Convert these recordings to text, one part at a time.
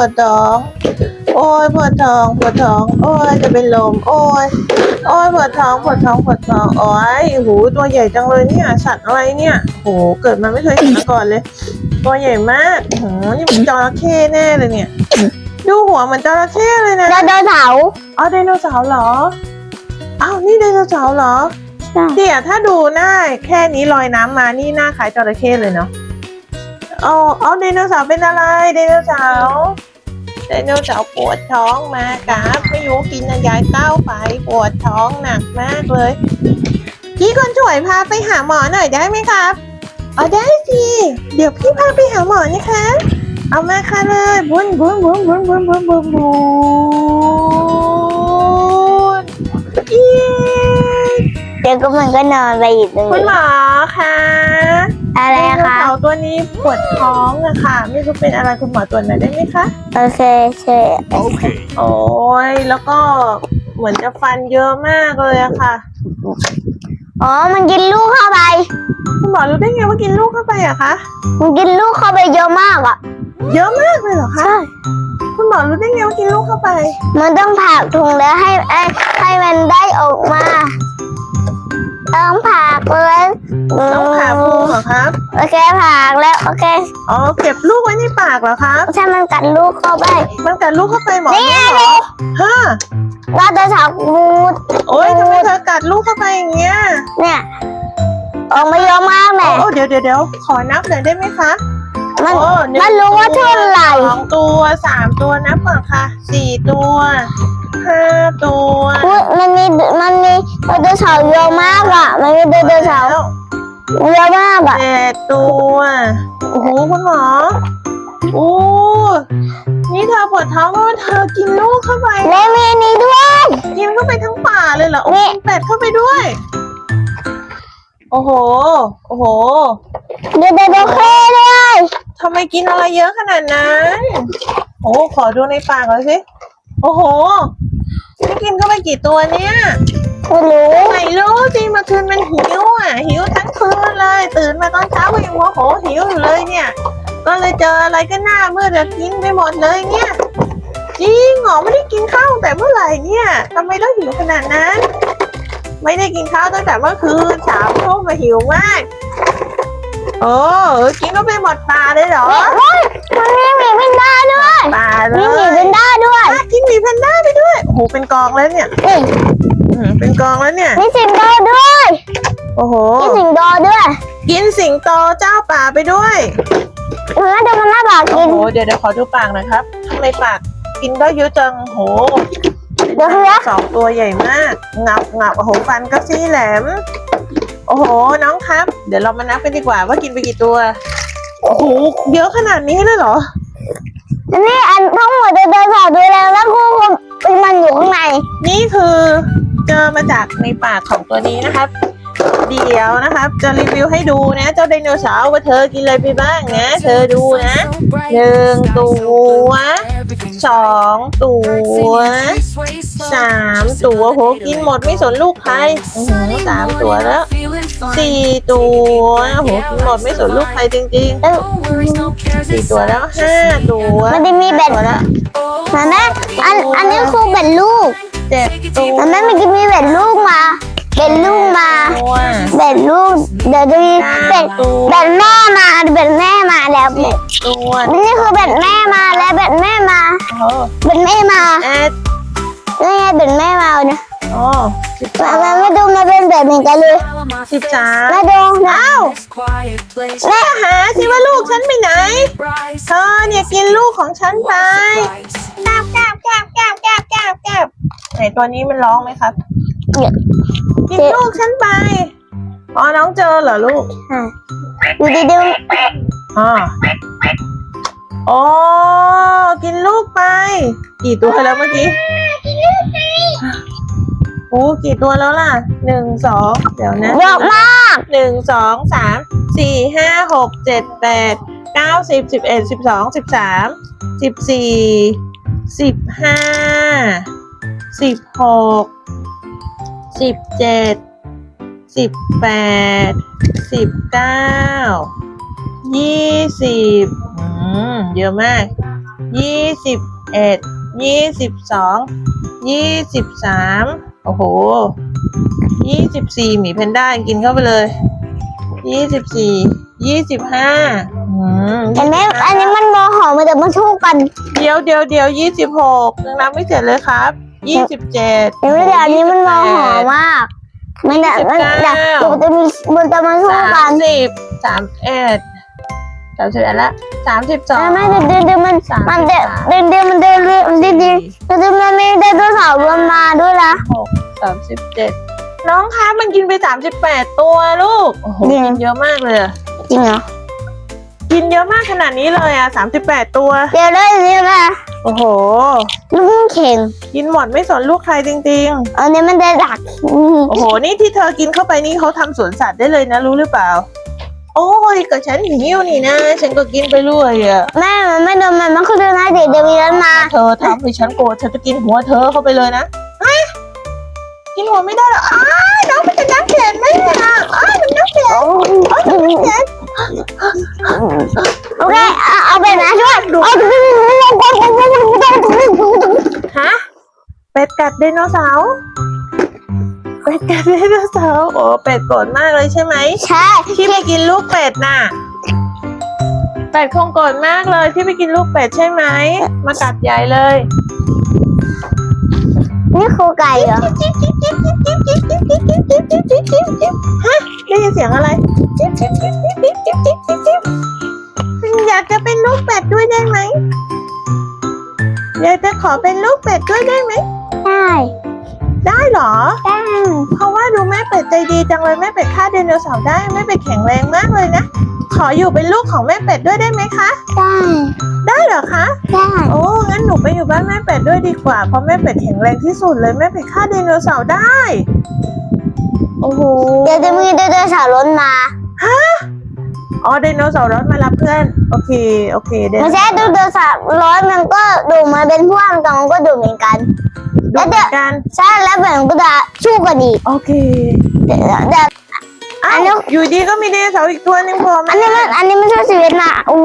วดท้อง โอ้ยปวดท้องปวดท้อง โอ้ยจะเป็นลม โอ้ยโอ้ยปวดท้องปวดท้องปวดท้อง โอ้ยหูตัวใหญ่จังเลยเนี่ย สัตว์อะไรเนี่ยโหเกิดมาไม่เคยเห็นมาก่อนเลย ตัวใหญ่มากโหนี่มันจระเข้แน่เลยเนี่ย ดูหัวเหมือนจระเข้เลยนะไดโนเสาร์อ๋อไดโนเสาร์เหรออ้าวนี่ไดโนเสาร์เหรอใช่เนี่ยถ้าดูหน้าแค่นี้ลอยน้ำมานี่หน้าคล้ายจระเข้เลยเนาะอ๋อเอาไดโนเสาร์เป็นอะไรไดโนเสาร์ ไดโนเสาร์ปวดท้องมาครับไม่รู้กินอะไรเต้าไปปวดท้องหนักมากเลย พี่คนช่วยพาไปหาหมอหน่อยได้ไหมครับอ๋อได้สิเดี๋ยวพี่พาไปหาหมอนะคะ เอามาค่ะเลยบุนบุนบุนบุนบุนบุนบุนบุนเย้เดี๋ยวก็มันก็นอนไปอีกตรงคุณหมอค่ะ อะไรไดโนคะเสาร์ตัวนี้ปวดท้องอะค่ะ ไม่รู้เป็นอะไรคุณหมอตรวจหน่อยได้ไหมคะ โอเคใช่ Okay. โอ้ยแล้วก็เหมือนจะฟันเยอะมากเลยอะค่ะ อ๋อ มันกินลูกเข้าไป คุณหมอรู้ได้ไงว่ากินลูกเข้าไปอะคะ มันกินลูกเข้าไปเยอะมากอะ เยอะมากเลยเหรอคะใช่คุณหมอรู้ได้ไงว่ากินลูกเข้าไป มันต้องผ่าถุงแล้วให้ให้ให้มันได้ออกมา ต้องผ่าเลยต้องผ่าพุงเหรอครับ โอเคผ่าแล้วโอเคอ๋อเก็บลูกไว้ในปากเหรอครับถ้ามันกัดลูกเข้าไป มันกัดลูกเข้าไปหมอนี่ไงเหรอฮะว่าจะฉากมูดโอ้ยทำไมเธอกัดลูกเข้าไปอย่างเงี้ยเนี่ยออกมาเยอะมากแหละโอ้เดี๋ยวเดี๋ยวเดี๋ยวขอนับหน่อยได้ไหมคะมันโอ้หงมันรู้ว่าเท่าไหร่สองตัวสามตัวนับก่อนค่ะสี่ตัว ห้าตัวพูดมันมีมันมีไดโนเสาร์เยอะมากอะ มันมีไดโนเสาร์เยอะมากอะเจ็ดตัวโอ้โหคุณหมอโอ้นี่เธอปวดท้องเพราะว่าเธอกินลูกเข้าไปและมีอันนี้ด้วย กินเข้าไปทั้งป่าเลยเหรอโอ้นี่กินเป็ดเข้าไปด้วย โอ้โห โอ้โหเดี๋ยวไดโนเค้ด้วยทำไมกินอะไรเยอะขนาดนั้น โอ้ขอดูในปากหน่อยสิ โอ้โห นี่กินเข้าไปกี่ตัวเนี่ยไม่รู้ไม่รู้สิเมื่อคืนมันหิวอะ หิวทั้งคืนเลย ตื่นมาตอนเช้าก็ยังโมโหหิวอยู่เลยเนี่ย ก็เลยเจออะไรก็หน้ามืดอะกินไปหมดเลยเนี่ยจริงเหรอไม่ได้กินข้าวตั้งแต่เมื่อไหร่เนี่ยทำไมต้องหิวขนาดนั้น ไม่ได้กินข้าวตั้งแต่เมื่อคืนสามทุ่มมาหิวมากโอ้กินก็ไปหมดปลาเลยเหรอเฮ้ยมันมีหมีแพนด้าด้วยปลาเลมียหมีแพนด้าด้วยอะกินหมีแพนด้าไปด้วยโอ้โหเป็นกองแล้วเนี่ยนี่อืมเป็นกองแล้วเนี่ย มีสิงโตด้วยโอ้โห มีสิงโตด้วยกินสิงโตเจ้าป่าไปด้วย เนื้อดูมันน่าบากโอ้กิน โห เดี๋ยวเดี๋ยวขอดูปากหน่อยครับทำไมปากกินได้เยอะจังโหเดี๋ยวคือสองตัวใหญ่มากงับงับโอ้โหฟันก็ซี่แหลม โอ้โห น้องครับ เดี๋ยวเรามานับกันดีกว่าว่ากินไปกี่ตัว โอ้โห เยอะขนาดนี้เลยเหรอ นี่อันทั้งหมดจะเดินสาวดูแล้วแล้ วก็มันอยู่ข้างในนี่คือเจอมาจากในปากของตัวนี้นะครับ เดี๋ยวนะครับ จะรีวิวให้ดูนะ เจ้าไดโนเสาร์ว่าเธอกินอะไรไปบ้างนะ เธอดูนะหนึ่งตัวสองตัวสามตัวโหกินหมดไม่สนลูกใครสามตัวแล้ว สี่ตัวโหกินหมดไม่สนลูกใครจริงเออๆสี่ตัวแล้วห้าตัวมันจะมีแบตัวบแล้วมันแม่อันอันนี้คือเบ็ดลูกเจ็ดตัวมันแม่มันจะมีเบ็ดลูกมาเบ็ดลูกมาตัวเบ็ดลูกเดี๋ยวจะมีเบ็ดเบ็ดแม่มาเบ็ดแม่มาแล้วเบ็ดตัวนี่คือเบ็ดแม่มาแล้วเบ็ดแม่มาโอ้เบ็ดแม่มาแอดนี่ไงเบ็ดแม่มาเนี่ย โอ้สิบมาสามมามาดูมาเป็นแบบเหมือนกันเลยสิบสามมาดูนะแม่หาสิว่าลูกฉันไปไหนเธอเนี่ยกินลูกของฉันไปแกบแกบแกบแกบแกบแกบแกบไหนตัวนี้มันร้องไหมครับกินลูกฉันไปอ๋อน้องเจอเหรอลูกอะดูดิดูอ๋ออ๋อกินลูกไป กี่ตัวแล้วเมื่อกี้ โอ้กี่ตัวแล้วล่ะหนึ่งสองเดี๋ยวนะเยอะมากหนึ่งสองสามสี่ห้าหกเจ็ดแปดเก้าสิบสิบเอ็ดสิบสองสิบสามสิบสี่สิบห้าสิบหกสิบเจ็ดสิบแปดสิบเก้ายี่สิบอืมเยอะมากยี่สิบเอ็ดยี่สิบสองยี่สิบสาม โอ้โหยี่สิบสี่หมีแพนด้ากินเข้าไปเลยยี่สิบสี่ยี่สิบห้าอืมเห็นไหมอันนี้มันโมหอมมันแต่มันสู้กัน เดี๋ยวเดี๋ยวเดี๋ยวยี่สิบหกยังนับไม่เสร็จเลยครับยี่สิบเจ็ดเห็นไหมเดี๋ยวอันนี้มันโมหอมมาก มันแต่มันแต่มันจะมีมันจะมาสู้สากัมนสิบสามเอ็ด สามสิบเอ็ดละสามสิบสองไม่เดินเดินมันสามสิบมันเดินสามเดินเดินมันเดินเดินเดินเดินเดินมันมีไดโนเสาร์รวมมาด้วยนะหกสามสิบเจ็ดน้องคะมันกินไปสามสิบแปดตัวลูกโอ้โหจริงกินเยอะมากเลยอะจริงเหรอกินเยอะมากขนาดนี้เลยอะสามสิบแปดตัวเดี๋ยวได้นี่นะโอ้โหลูกเข่งกินหมดไม่สนลูกใครจริงอันนี้มันได้ดักอืมๆโอ้โห นี่ที่เธอกินเข้าไปนี่เขาทำสวนสัตว์ได้เลยนะรู้หรือเปล่า โอ้ยก็ฉันหิวนี่นะ ฉันก็กินไปเรื่อยอะแม่มันไม่โดนมันมันคือเดินหน้าเดี๋ยวเดี๋ยวมีนั้นมาเธอทำให้ฉันโกรธฉันจะกินหัวเธอเข้าไปเลยนะฮะกินหัวไม่ได้หรออ้ายน้องมันจะน้ำแข็งไหมอะอ้ายมันน้ำแข็งโอเคเอาเอาไปนะช่วยเอาฮะเป็ดกัดไดโนเสาร์ เป็ดกันได้เสาวโอ้เป็ดโกรธมากเลยใช่ไหมใช่ที่ไปกินลูกเป็ดน่ะเป็ดคงโกรธมากเลยที่ไปกินลูกเป็ดใช่ไหมมากัดใหญ่เลย นี่คือไก่เหรอฮะได้ยินเสียงอะไรอยากจะเป็นลูกเป็ดด้วยได้ไหมอยากจะขอเป็นลูกเป็ดด้วยได้ไหมได้ ได้เหรอ ได้เพราะว่าดูแม่เป็ดใจดีจังเลยแม่เป็ดฆ่าไดโนเสาร์ได้แม่เป็ดแข็งแรงมากเลยนะ ขออยู่เป็นลูกของแม่เป็ดด้วยได้ไหมคะ ได้ได้เหรอคะ ได้โอ้งั้นหนูไปอยู่บ้านแม่เป็ดด้วยดีกว่าเพราะแม่เป็ดแข็งแรงที่สุดเลยแม่เป็ดฆ่าไดโนเสาร์ได้ โอ้โหเดี๋ยวจะมีไดโนเสาร์ล้นมาอ๋อไดโนเสาร์รถมารับเพื่อนโอเคโอเคไดโนไม่ใช่ไดโนเสาร์ร้อนมันก็ดูมาเป็นพวกแต่มันก็ดูเหมือนกัน ดูเหมือนกันใช่แล้วแบบมันก็จะสู้กันอีกโอเคเดี๋ยวเดี๋ยวอ้าอันนี้วอยู่ดีก็มีไดโนเสาร์อีกตัวหนึงโผล่มาอันนี้มันอันนี้ไม่ใช่ชีวิตนะโอ้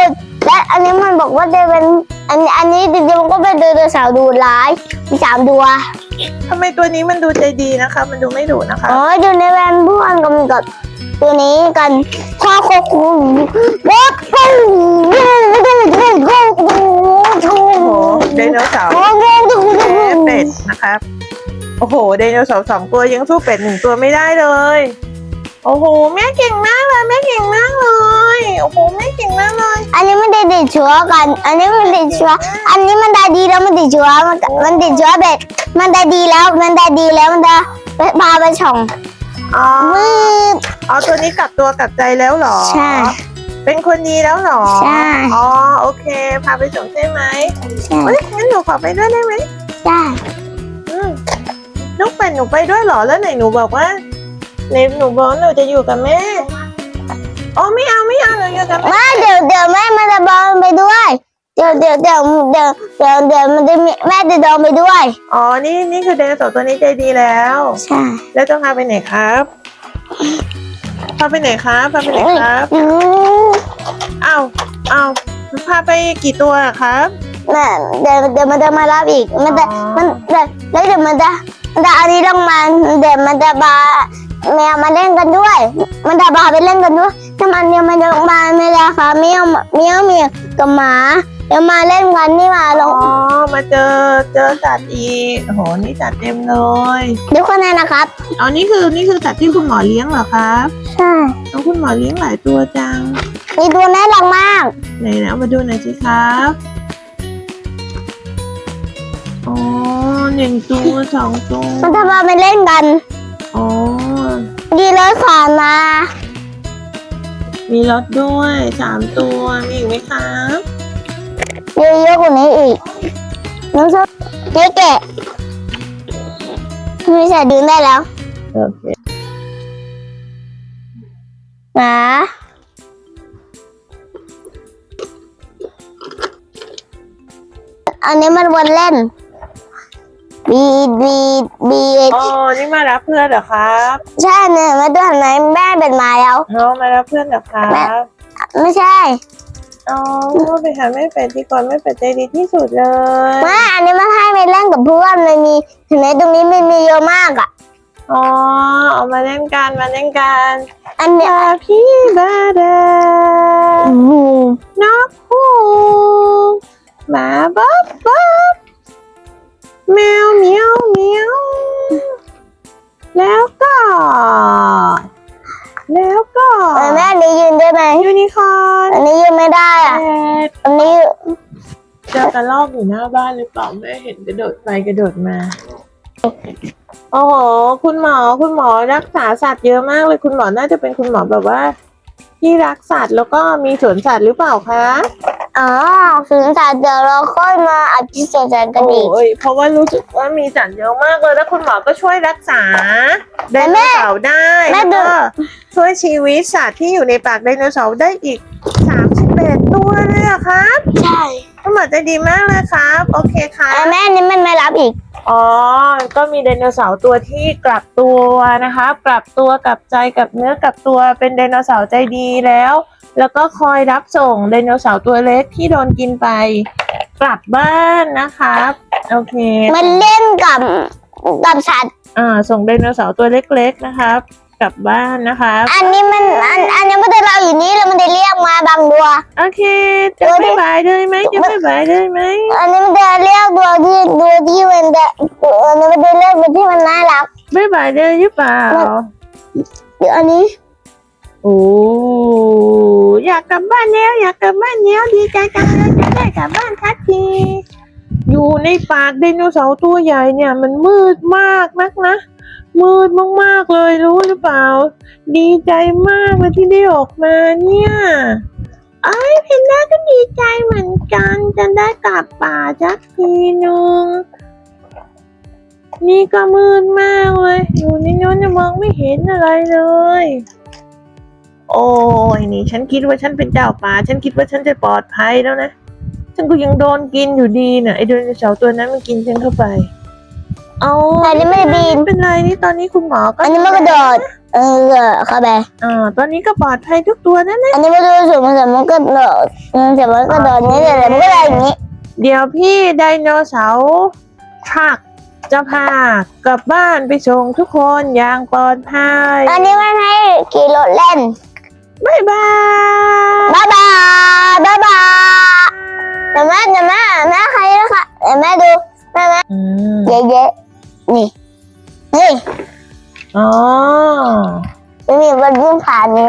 ยและอันนี้มันบอกว่าจะเป็นอันนี้อันนี้จริงๆมันก็เป็นไดโนเสาร์ดูร้ายมีสามตัวทำไมตัวนี้มันดูใจดีนะคะ มันดูไม่ดุนะคะอ๋ออยู่ในแวนพวกกันกับตัวนี้กันข้อโคคูวัดปูโโอ้โหไดโนเสาร์สองตัวยังสู้เป็ดหนึ่งตัวไม่ได้เลย โอ้โหแม่เก่งมากเลยแม่เก่งมากเลย โอ้โหแม่เก่งมากเลย อันนี้มันได้ติดเชื้อกัน อันนี้มันติดเชื้ออันนี้มันได้ดีแล้วมันติดเชื้อมันมันติดเชื้อเบ็ด มันได้ดีแล้วมันได้ดีแล้วมันจะพาไปช่องอ๋อมืดอ๋อตัวนี้กลับตัวกลับใจแล้วเหรอ ใช่ เป็นคนดีแล้วเหรอ ใช่ อ๋อโอเค พาไปส่งใช่ไหมใช่เฮ้ยงั้นหนูขอไปด้วยได้ไหมได้อืม ลูกเป็ดหนูไปด้วยเหรอแล้วไหนหนูบอกว่าไหนหนูบอกว่าหนูจะอยู่กับแม่อ๋อไม่เอาไม่เอาหนูอยู่กับแม่ม่เดี๋ยวเดี๋ยวแม่มันจะบอลไปด้วย เดี๋ยวเดี๋ยวเดี๋ยวเดี๋ยวเดี๋ยวเดี๋ยวมันจะมีแม่จะโดนไปด้วย อ๋อ นี่นี่คือไดโนเสาร์ตัวนี้ใจดีแล้ว ใช่แล้วจะพาไปไหนครับพาไปไหนครับพาไปไหนครับอืมอ้าวอ้าวพาไปกี่ตัวอะครับเดี๋ยวเดี๋ยวมันจะมารับอีก มันจะอ๋อ มันเดี๋ยวแล้วเดี๋ยวมันจะ มันจะอันนี้ลงมาเดี๋ยวมันจะบาแมวมาเล่นกันด้วย มันจะบาไปเล่นกันด้วยถ้ามันยังมันลงมาไม่ได้ค่ะเมียวเมียวเมียวกับหมาเดี๋ยวมาเล่นกันนี่มาลอ๋องมาเจอเจอสัตว์อีกโอ้โหนี่สัตว์เต็มเลยเดี๋ยวคนนั้นนะครับอ๋อนี่คือนี่คือสัตว์ที่คุณหมอเลี้ยงเหรอครับใช่น้องคุณหมอเลี้ยงหลายตัวจังมีตัวน่ารักมากไหนนะเอามาดูหน่อยสิครับ อ๋อหนึ่งตัวสองตัวมันจะมาไปเล่นกัน อ๋อ ดีเลยสอนมา มีรถด้วยสามตัวมีอีกไหมครับเยอะๆกว่านี้อีก น้องชอบเจ๊แกะไม่ใส่ดึงได้แล้วโอเคนะอันนี้มันวนเล่น บีดบีดบีดอ๋อนี่มารับเพื่อนเหรอครับใช่เนี่ยมาด้วยไหนแม่เป็นมาแล้วน้องมารับเพื่อนเหรอครับไม่ใช่อ๋อไปหาแม่เป็ดดีกว่าแม่เป็ดใจดีที่สุดเลยแม่อันนี้มันให้ไปเล่นกับเพื่อนมันมีเห็นไหมตรงนี้มันมีเยอะมากอะ อ๋อเอามาเล่นกันมาเล่นกันอันเนี้ย พี่บาดาอืมนกฮูกหมาบ๊อ คอร์นอันนี้ยืนไม่ได้อะแรดอันนี้เจอกระรอกอยู่หน้าบ้านหรือเปล่าแม่เห็นกระโดดไปกระโดดมา โอ้โห คุณหมอคุณหมอรักษาสัตว์เยอะมากเลยคุณหมอน่าจะเป็นคุณหมอแบบว่า ที่รักสัตว์แล้วก็มีสวนสัตว์หรือเปล่าคะ อ๋อถึงสัตว์เดี๋ยวเราค่อยมาอธิษฐานกันอีก โอ้ยเพราะว่ารู้สึกว่ามีสัตว์เยอะมากเลยแล้วคุณหมอก็ช่วยรักษาไดโนเสาร์ได้แม่แล้วดู ก็ช่วยชีวิตสัตว์ที่อยู่ในปากไดโนเสาร์ได้อีก31ตัวเลยอะครับใช่คุณหมอใจดีมากเลยครับ โอเคครับแม่อันนี้มันไม่รับอีก อ๋อ ก็มีไดโนเสาร์ตัวที่กลับตัวนะคะ กลับตัวกลับใจกลับเนื้อกลับตัวเป็นไดโนเสาร์ใจดีแล้ว แล้วก็คอยรับส่งไดโนเสาร์ตัวเล็กที่โดนกินไปกลับบ้านนะครับ โอเคมันเล่นกับกับสัตว์อ่าส่งไดโนเสาร์ตัวเล็ก ๆนะครับ กลับบ้านนะครับอันนี้มันอันอันนี้มันจะเราอยู่นี่แล้วมันจะเรียกมาบางตัว โอเคจะตัวที่ไม่บายเลยไหมจะไม่บายเลยไหมอันนี้มันจะเรียกตัวที่ตัวที่มันจะอันนี้มันจะเรียกตัวที่มันน่ารักไม่บายเลยหรือเปล่าเดี๋ยวอันนี้ โอ้อยากกลับบ้านแล้ว อยากกลับบ้านแล้วดีใจจังเลยจะได้กลับบ้านทันทีอยู่ในปากไดโนเสาร์ตัวใหญ่เนี่ย มันมืดมากนักนะมืดมากๆเลยรู้หรือเปล่า ดีใจมากเลยที่ได้ออกมาเนี่ยไอ้ยเพนด้าก็ดีใจเหมือนกันจะได้กลับป่าสักทีนึงนี่ก็มืดมากเลย อยู่ในนู้นจะมองไม่เห็นอะไรเลย โอ้ยนี่ ฉันคิดว่าฉันเป็นเจ้าป่า ฉันคิดว่าฉันจะปลอดภัยแล้วนะ ฉันก็ยังโดนกินอยู่ดีน่ะไอไดโนเสาร์ตัวนั้นมันกินฉันเข้าไป เอาอันนี้ไม่ได้บินไม่เป็นไรนี่ตอนนี้คุณหมอก็อันนี้มันกระโดด เออเข้าไปอ่าตอนนี้ก็ปลอดภัยทุกตัวนั่นนะอันนี้มันดูสูงมันแต่มันก็โดดมันแต่มันก็โดดนี่แต่มันก็ได้อย่างนี้ เดี๋ยวพี่ไดโนเสาร์ทรัคจะพากลับบ้านไปส่งทุกคนอย่างปลอดภัยอันนี้มันให้ขี่รถเล่น บ๊ายบายบ๊ายบายบ๊ายบายแต่แม่แต่แม่แม่ใครล่ะคะแต่แม่ดูแม่แม่เยอะเยอๆนี่นี่อ๋อ มันมีบนพื้นฐานนี้